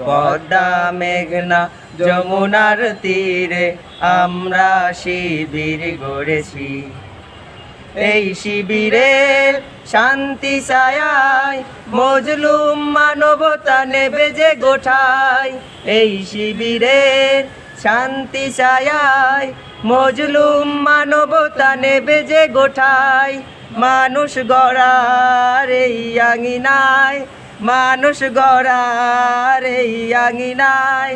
পদ্মা মেঘনা যমুনার তীরে আমরা শিবির গড়েছি। এই শিবিরের শান্তি ছায়ায় মজলুম মানবতা নেবে যে গোঠায় এই শিবিরের শান্তি ছায়ায় মজলুম মানবতা নেবে যে গোঠায় মানুষ গড়ার এই আঙিনায় মানুষ গড়ার এই আঙিনায়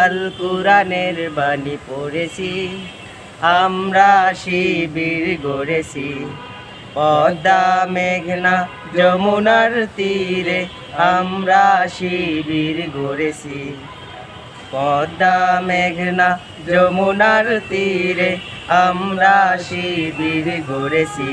আল কোরআনের বাণী পড়েছি। আমরা শিবির গড়েছি। পদ্মা মেঘনা যমুনার তীরে আমরা শিবির গড়েছি। পদ্মা মেঘনা যমুনার তীরে আমরা শিবির গড়েছি।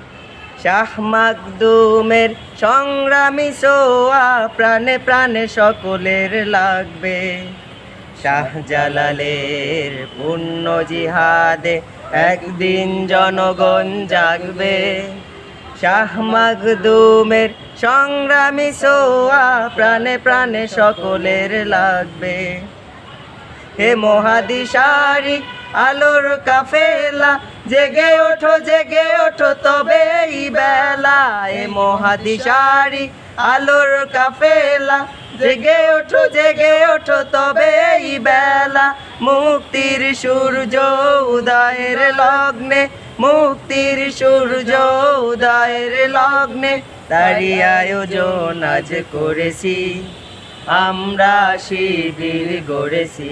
শাহ মাকদুমের সংগ্রামী সোয়া প্রাণে প্রাণে সকলের লাগবে। শাহজালালের পূর্ণ জিহাদে একদিন জনগণ জাগবে। শাহ মাকদুমের সংগ্রামী সোয়া প্রাণে প্রাণে সকলের লাগবে। হে মহাদিশারি আলোর কাফেলা, জেগে ওঠো জেগে ওঠো তবে বেলা। এ মহাদিশারি আলোর কাফেলা, জেগে ওঠো জেগে ওঠো তবে বেলা। মুক্তির সূর্য উদয়ের লগ্নে, মুক্তির সূর্য উদয়ের লগ্নে, তারই আয়োজন আজ করেছি। আমরা শিবির গড়েছি।